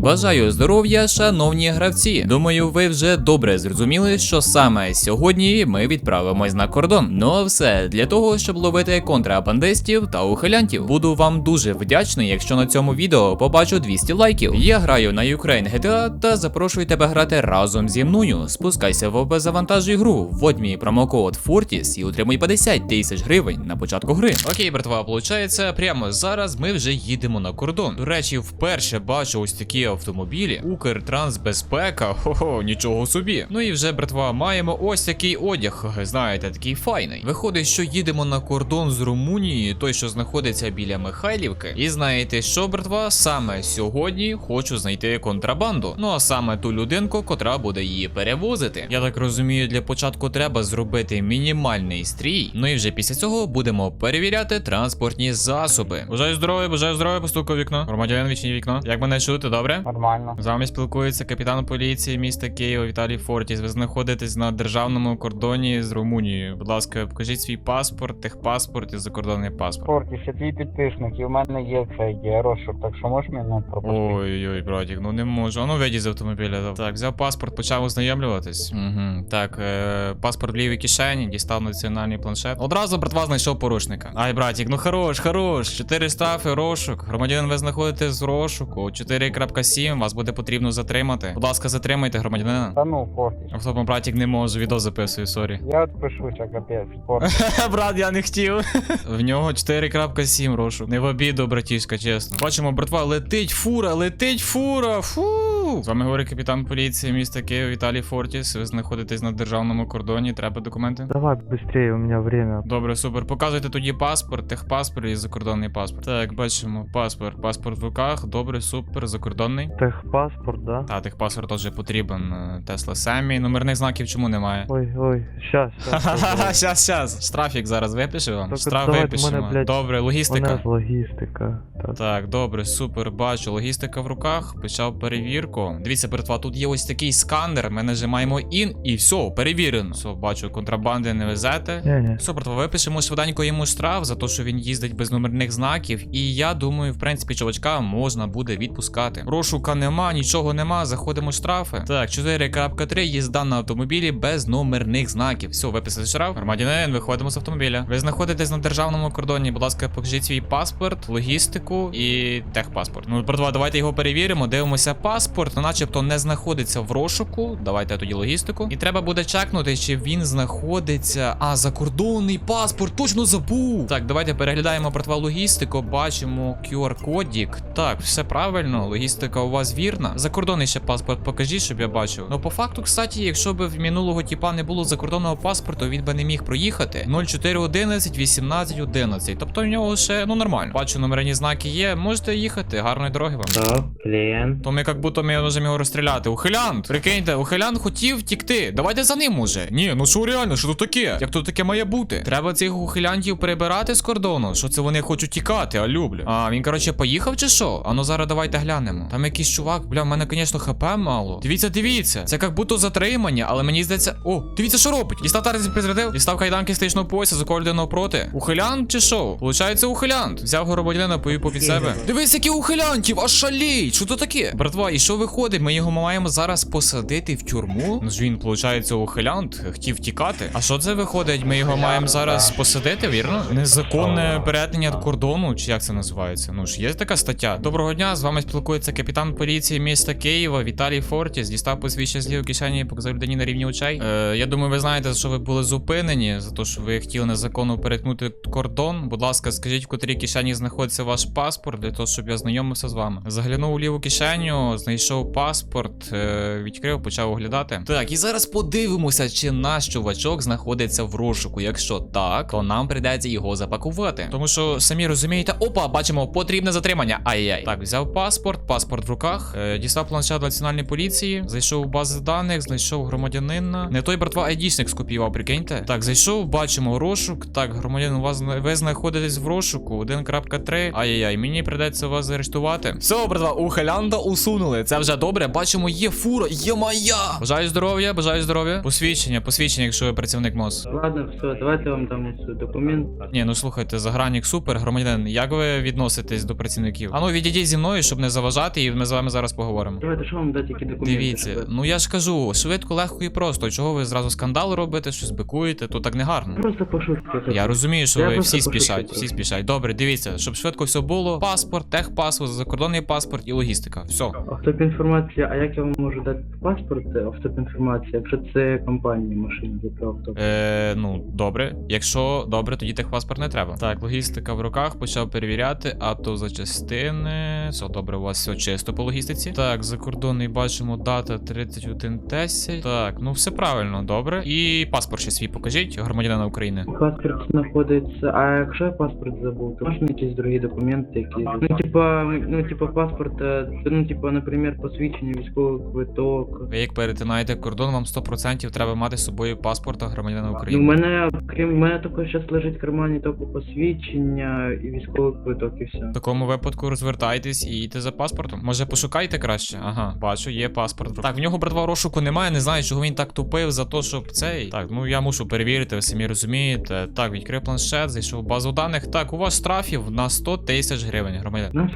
Бажаю здоров'я, шановні гравці. Думаю, ви вже добре зрозуміли, що саме сьогодні ми відправимось на кордон. Ну а все для того, щоб ловити контрабандистів та ухилянтів. Буду вам дуже вдячний, якщо на цьому відео побачу 200 лайків. Я граю на Ukraine GTA та запрошую тебе грати разом зі мною. Спускайся в ОБ завантажуй гру, вводь мій промокод FORTIS і отримуй 50 тисяч гривень на початку гри. Окей, братва, виходить, прямо зараз ми вже їдемо на кордон. До речі, вперше бачу ось такі автомобілі. Укртрансбезпека, хо-хо, нічого собі. Ну і вже, братва, маємо ось такий одяг. Знаєте, такий файний. Виходить, що їдемо на кордон з Румунією, той, що знаходиться біля Михайлівки. І знаєте що, братва, саме сьогодні хочу знайти контрабанду. Ну а саме ту людинку, котра буде її перевозити. Я так розумію, для початку треба зробити мінімальний стрій. Ну і вже після цього будемо перевіряти транспортні засоби. Бажаю здоров'я, бажаю здоров'я, постукав вікно. Громадянин вічні вікно. Як мене чути, добре? Нормально. З вами спілкується капітан поліції міста Києва Віталій Фортіс. Ви знаходитесь на державному кордоні з Румунією. Будь ласка, покажіть свій паспорт, техпаспорт і закордонний паспорт. Форті, ще твій підписник, і в мене є цей є розшук, так що можеш мене пропустити? Ой-ой, братік, ну не можу. А ну вийдіть з автомобіля. Так, взяв паспорт, почав ознайомлюватись. Угу. Так, е, паспорт в лівій кишені, дістав національний планшет. Одразу братва знайшов порушника. Ай, братік, ну хорош, хорош. Чотири штрафи, розшук. Громадянин, ви знаходитесь в розшуку. 4.7, вас буде потрібно затримати. Будь ласка, затримайте громадянина. Та ну, Форті. Автопом, братік, не можу, відео записую, сорі. Я відпишуся, капець, Форті. Брат, я не хотів. В нього 4.7 рошу. Не в обіду, братішка, чесно. Бачимо, братва, летить фура, летить фура. Фу. З вами говорить капітан поліції міста Києва Віталій Фортіс. Ви знаходитесь на державному кордоні. Треба документи? Давай быстрее, у меня время. Добре, супер. Показуйте тоді паспорт, техпаспорт і закордонний паспорт. Так, бачимо, паспорт. Паспорт в руках. Добре, супер, закордонний. Техпаспорт, да? Та, техпаспорт теж потрібен. Тесла Семі. Номерних знаків чому немає? Ой, ой, щас, щас. Ха-ха-ха, щас, щас. Штрафік зараз випишу вам. Штраф випишемо. Добре, логістика. логістика. Так, добре, супер, бачу. Логістика в руках, почав перевірку. Дивіться, братва, тут є ось такий сканер. Ми нажимаємо ін і все, перевірено. Все, бачу, контрабанди не везете. Ні, ні. Все, братва, випишемо швиденько йому штраф за те, що він їздить без номерних знаків. І я думаю, в принципі, чувачка можна буде відпускати. Розшука нема, нічого нема, заходимо в штрафи. Так, 4.3 їзда на автомобілі без номерних знаків. Все, виписали штраф. Громадянин, виходимо з автомобіля. Ви знаходитесь на державному кордоні. Будь ласка, покажіть свій паспорт, логістику і техпаспорт. Ну, братва, давайте його перевіримо. Дивимося паспорт, начебто не знаходиться в розшуку. Давайте тоді логістику. І треба буде чекнути, чи він знаходиться. А, закордонний паспорт, точно забув. Так, давайте переглядаємо братва логістику. Бачимо QR-кодік. Так, все правильно. Логістика у вас вірна. Закордонний ще паспорт покажіть, щоб я бачив. Ну, по факту, кстати, якщо б в минулого тіпа не було закордонного паспорту, він би не міг проїхати. 0411 1811. Тобто в нього ще ну нормально. Бачу, номерні знаки є. Можете їхати. Гарної дороги вам. Так, клієнт. То ми як будто ми можемо його розстріляти. Ухилянт! Прикиньте, ухилянт хотів втікти. Давайте за ним уже. Ні, ну що реально, що тут таке? Як тут таке має бути? Треба цих ухилянтів прибирати з кордону. Що це вони хочуть тікати, а люблю. А він, коротше, поїхав чи що? А ну зараз давайте глянемо. Там якийсь чувак, бля, в мене, звісно, хп мало. Дивіться, дивіться. Це як будто затримання, але мені здається. О, дивіться, що робить. Дістав тарзі призрядив, дістав кайданки стичного пояса, заколюденого проти. Ухилянт чи що? Получається, ухилянт. Взяв громадянина, повів попід себе. Дивись, які ухилянтів, аж шалій. Що то таке? Братва, і що виходить? Ми його маємо зараз посадити в тюрму. Ну ж він, виходить, ухилянт, хотів тікати. А що це виходить? Ми його маємо зараз посадити, вірно? Незаконне перетнення кордону, чи як це називається? Ну ж є така стаття. Доброго дня, з вами спілкується капітан поліції міста Києва Віталій Фортіс. Дістав посвідчення з лівої кишені, показав людині на рівні очей. Е, я думаю, ви знаєте, за що ви були зупинені, за те, що ви хотіли незаконно перетнути кордон. Будь ласка, скажіть, в котрій кишені знаходиться ваш паспорт, для того, щоб я знайомився з вами. Заглянув у ліву кишеню, знайшов паспорт, е, відкрив, почав оглядати. Так, і зараз подивимося, чи наш чувачок знаходиться в розшуку. Якщо так, то нам прийдеться його запакувати. Тому що самі розумієте, опа, бачимо, потрібне затримання. Ай-яй. Так, взяв паспорт, паспорт в руках, е, дістав планшет національної поліції, зайшов в бази даних, знайшов громадянина. Не той братва айдішник скопіював, прикиньте. Так, зайшов, бачимо розшук. Так, громадянин, у вас ви знаходитесь в розшуку 1.3. Ай-яй-яй, мені прийдеться вас заарештувати. Все, братва, ухилянда усунули. Це вже добре. Бачимо, є фура, є моя. Бажаю здоров'я, бажаю здоров'я. Посвідчення, посвідчення, якщо ви працівник МОЗ. Ладно, все, давайте вам дам ось документ. Ні, ну слухайте, загранік супер, громадянин. Як ви відноситесь до працівників? А ну відійдіть зі мною, щоб не заважати, і ми з вами зараз поговоримо. Давайте, що вам дати, які документи? Дивіться, щоб ну я ж кажу, швидко, легко і просто. Чого ви зразу скандал робите, щось бикуєте, то так не гарно. Просто пошутки. Я розумію, що Я ви просто всі пошутив спішать, просто. всі спішать. Добре, дивіться, щоб швидко все було. Паспорт, техпаспорт, закордонний паспорт і логістика. Все. Автоп-інформація, а як я вам можу дати паспорт е, якщо це компанія машини за авто? Е, ну, добре. Якщо добре, тоді техпаспорт не треба. Так, логістика в руках, почав перевіряти, а то за частини. Все добре, у вас все чисто по логістиці. Так, закордонний бачимо, дата 31.10. Так, ну все правильно, добре. І паспорт ще свій покажіть, громадянина України. Паспорт знаходиться, а якщо я паспорт забув, то можна якісь другі документи, які. Ну, типа, ну, типа, паспорт, е, ну, типа, наприклад, посвідчення, військовий квиток. Ви як перетинаєте кордон, вам 100% треба мати з собою паспорта громадянина Ну, України. мене, крім мене також зараз лежить в кармані тільки посвідчення і військовий квиток, і все. В такому випадку розвертайтесь і йдете за паспортом. Може пошукайте краще? Ага, бачу, є паспорт. Так, в нього братва розшуку немає, не знаю, чого він так тупив за те, щоб цей. Так, ну я мушу перевірити, ви самі розумієте. Так, відкрив планшет, зайшов в базу даних. Так, у вас штрафів на 100 тисяч гривень, громадян.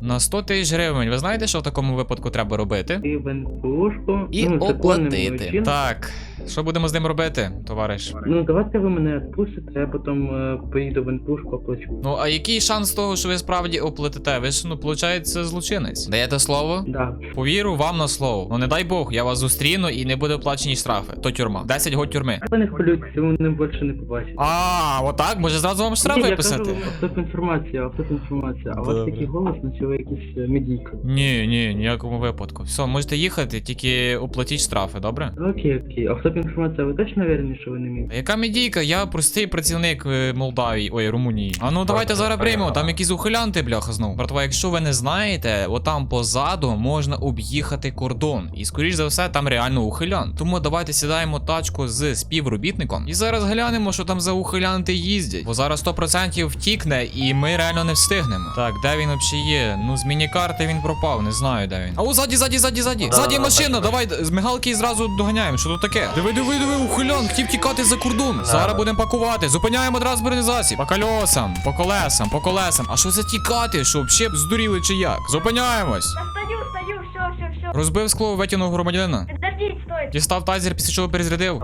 На 100 тисяч гривень. Ви знаєте, що в такому випадку треба робити? І вентушку. І ну, оплатити. Так, що будемо з ним робити, товариш? Ну, давайте ви мене відпустите, я потім е, поїду в ентушку, оплачу. Ну, а який шанс того, що ви справді оплатите? Ви ж, ну, виходить, злочинець. Даєте слово? Да. Повірю вам на слово. Ну не дай Бог, я вас зустріну і не буде оплачені штрафи. То тюрма. 10 год тюрми. Ви не хвилюйтеся, ви мене більше не побачите. А, отак, може зразу вам штраф Ні, я виписати? кажу, автоп-інформація, автоп-інформація. А у вас Добре. такий голос, наче ви якийсь е, медійка. Ні, ні, ніякому випадку. Все, можете їхати, тільки оплатіть штрафи, добре? Окей, окей. Автоп-інформація, ви точно уверені, що ви не мій? Яка медійка? Я простий працівник е, Молдавії, ой, Румунії. А ну давайте зараз приймемо, там якісь ухилянти, бляха, знов. Братва, якщо ви не знаєте, отам позаду можна об'їхати кордон. І скоріш за все, там реально ухилян. Тому давайте сідаємо тачку з співробітником. І зараз глянемо, що там за ухилянти їздять. Бо зараз 100% втікне, і ми реально не встигнемо. Так, де він взагалі є? Ну, з міні-карти він пропав, не знаю, де він. А о, ззаді, ззаді, ззаді, ззаді. Ззаді машина, давай з мигалки і зразу доганяємо. Що тут таке? Диви, диви, диви, ухилян, хотів тікати за кордон. Зараз будемо пакувати. Зупиняємо транспортний засіб. По колесам, по колесам, по колесам. А що за тікати? Що, взагалі здуріли чи як? Зупиняємось. Я стою, стою, все, все, все. Розбив скло, витягнув громадянина. Подождите, стойте. Дістав тазер, після чого перезарядив.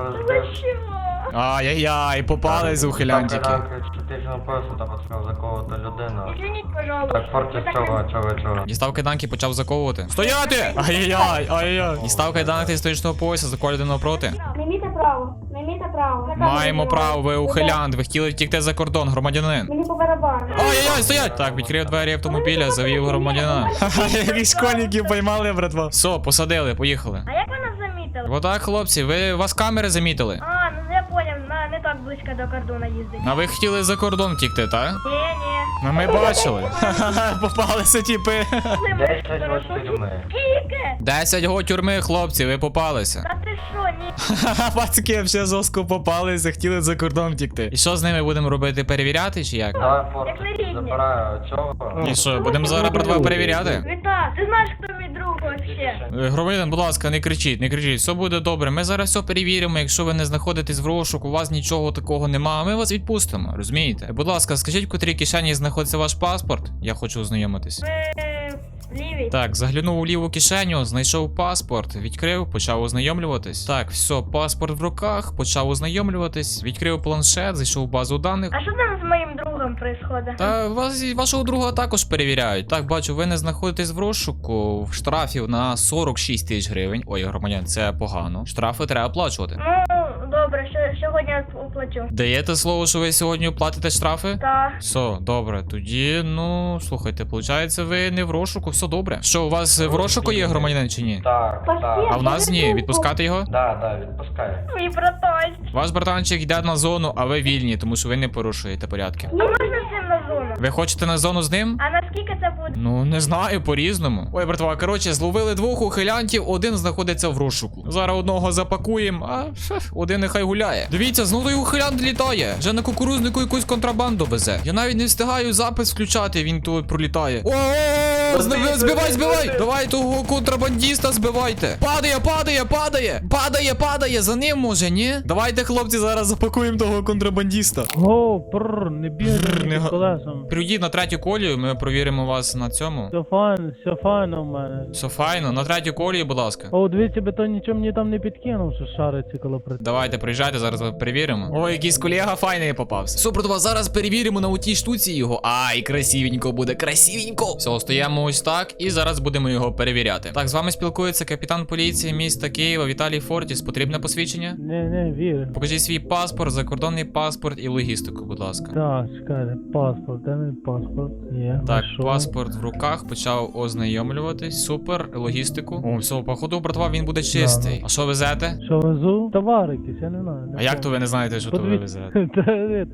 Ай-яй-яй, попали з ухилянтики. Критичного поясу та потрібно заковувати людину. Извините, пожалуйста. Так, форти чого, чого, чого? Дістав кайданки, почав заковувати. Стояти! Ай-яй-яй, ай-яй. Дістав кайданки з стоїчного пояса, заколь людину проти. Не имеете право, не имеете право. Маємо право, ви ухилянт, ви хотіли втікти за кордон, громадянин. Мені по барабану. Ай-яй-яй, стоять! Так, відкрив двері автомобіля, завів громадянина. Ха-ха, школьників поймали, братва. Все, посадили, поїхали. А як ви нас замітили? Отак, хлопці, ви вас камери замітили. А, ну я понял, на, не так близько до кордону їздить. А ви хотіли за кордон втікти, так? Ні, ні. Ну ми бачили. Попалися тіпи. Десять років тюрми. Скільки? 10 го тюрми, хлопці, ви попалися. Та ти що, ні? Ха-ха, пацки вже жорстко попалися, хотіли за кордон тікти. І що з ними будемо робити? Перевіряти чи як? Давай Як забираю, чого? І що, будемо зараз братва перевіряти? Віта, ти знаєш, хто мій друг вообще? Е, Громадян, будь ласка, не кричіть, не кричіть, все буде добре. Ми зараз все перевіримо. Якщо ви не знаходитесь в розшуку, у вас нічого такого нема, ми вас відпустимо, розумієте? Будь ласка, скажіть, в котрій кишені знаходиться ваш паспорт? Я хочу ознайомитись. Ви лівій. Так, заглянув у ліву кишеню, знайшов паспорт, відкрив, почав ознайомлюватись. Так, все, паспорт в руках, почав ознайомлюватись, відкрив планшет, зайшов в базу даних. А що там з моїм другом происходит? Та вас вашого друга також перевіряють. Так, бачу, ви не знаходитесь в розшуку. В штрафів на 46 тисяч гривень. Ой, громадян, це погано. Штрафи треба оплачувати. Ну, сьогодні оплачу. Даєте слово, що ви сьогодні оплатите штрафи? Так. Все, добре. Тоді, ну слухайте, виходить, ви не в розшуку, все добре. Що, у вас в розшуку є громадянин чи ні? Так, так. А в нас ні, відпускати його? Да, да, відпускай. Мій братанчик. Ваш братанчик йде на зону, а ви вільні, тому що ви не порушуєте порядки. А можна з ним на зону? Ви хочете на зону з ним? А буде? Ну, не знаю, по-різному. Ой, братва, коротше, зловили двох ухилянтів, один знаходиться в розшуку. Зараз одного запакуємо, а фех, один нехай гуляє. Дивіться, знову той ухилянт літає. Вже на кукурузнику якусь контрабанду везе. Я навіть не встигаю запис включати, він тут пролітає. О, збивай, збивай, збивай! Давай того контрабандіста збивайте. Падає, падає, падає! Падає, падає! За ним може, ні? Давайте, хлопці, зараз запакуємо того контрабандіста. О, пррр, не бігай не колесом. Приїдь на третю колію, ми провіримо вас на цьому. Все файно, все файно в мене. Все файно, на третю колію, будь ласка. О, дивіться, би то нічого мені там не підкинув, що шариться коло при... Давайте, приїжджайте, зараз перевіримо. О, якийсь колега файний попався. Супер, два, зараз перевіримо на отій штуці його. Ай, красивенько буде, красивенько. Все, стоїмо ось так, і зараз будемо його перевіряти. Так, з вами спілкується капітан поліції міста Києва Віталій Фортіс. Потрібне посвідчення? Не, не, вірю. Покажіть свій паспорт, закордонний паспорт і логістику, будь ласка. Так, чекайте, паспорт, де мій паспорт? Є. Так, паспорт в руках, почав ознайомлюватись. Супер, логістику. О, все, походу, братва, він буде чистий. А що везете? Що везу? Товар якийсь, я не знаю. не А як то ви не знаєте, що то ви везете? Та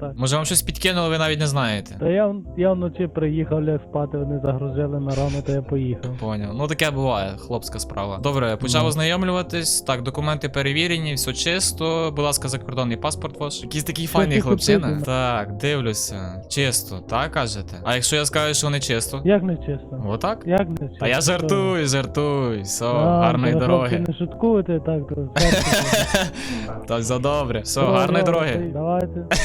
так. Може вам щось підкинули, ви навіть не знаєте. Та я, я вночі приїхав, ляг спати, вони загрузили на рано, то я поїхав. Поняв. Ну таке буває, хлопська справа. Добре, почав Ну. ознайомлюватись. Так, документи перевірені, все чисто. Будь ласка, закордонний паспорт ваш. Якийсь такий файний хлопчина. Так, дивлюся. Чисто, так кажете? А якщо я скажу, що не чисто? Як не чесно? Отак? Як не чесно? Та я жартую, жартую. Все, А, гарної дороги. Не шуткуйте так, то. Так, за добре. Все, гарної дороги. Давайте.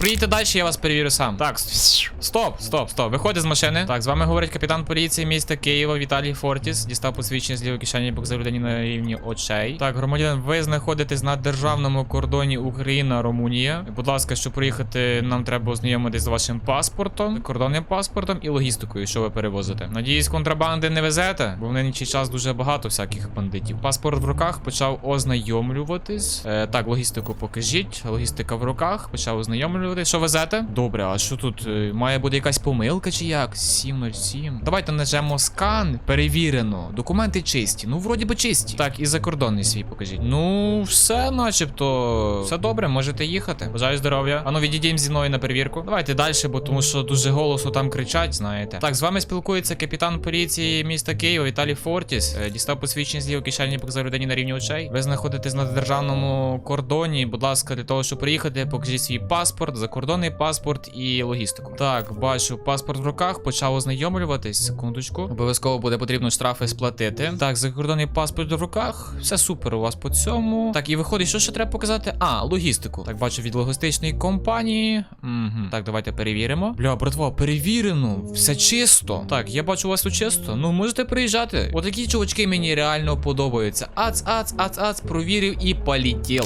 Приїдьте далі, я вас перевірю сам. Так, стоп, стоп, стоп. Виходьте з машини. Так, з вами говорить капітан поліції міста Києва Віталій Фортіс. Дістав посвідчення з лівої кишені, показав людині на рівні очей. Так, громадянин, ви знаходитесь на державному кордоні Україна-Румунія. Будь ласка, щоб приїхати, нам треба ознайомитись з вашим паспортом, кордонним паспортом і логістикою, що ви перевозите. Надіюсь, контрабанди не везете, бо в нинішній час дуже багато всяких бандитів. Паспорт в руках почав ознайомлюватись. Е, так, логістику покажіть. Логістика в руках, почав ознайомлюватись. Що везете? Добре, а що тут? Е, Має бути якась помилка чи як? 707. Давайте нажмемо скан. Перевірено. Документи чисті. Ну, вроді би чисті. Так, і закордонний свій покажіть. Ну, все, начебто, все добре, можете їхати. Бажаю здоров'я. Ану, відійдім зі мною на перевірку. Давайте далі, бо тому що дуже голосно там кричать, знаєте. Так, з вами спілкується капітан поліції міста Києва Віталій Фортіс. Е, Дістав посвідчення з лівої кишені, показав людині на рівні очей. Ви знаходитесь на державному кордоні. Будь ласка, для того, щоб приїхати, покажіть свій паспорт, закордонний паспорт і логістику. Так, бачу, паспорт в руках, почав ознайомлюватись. Секундочку. Обов'язково буде потрібно штрафи сплатити. Так, закордонний паспорт в руках. Все супер у вас по цьому. Так, і виходить, що ще треба показати? А, логістику. Так, бачу від логістичної компанії. Угу. Так, давайте перевіримо. Бля, братва, перевірено. Все чисто. Так, я бачу вас тут чисто. Ну, можете приїжджати. Отакі чувачки мені реально подобаються. Ац, ац, ац, ац, провірив і полетів.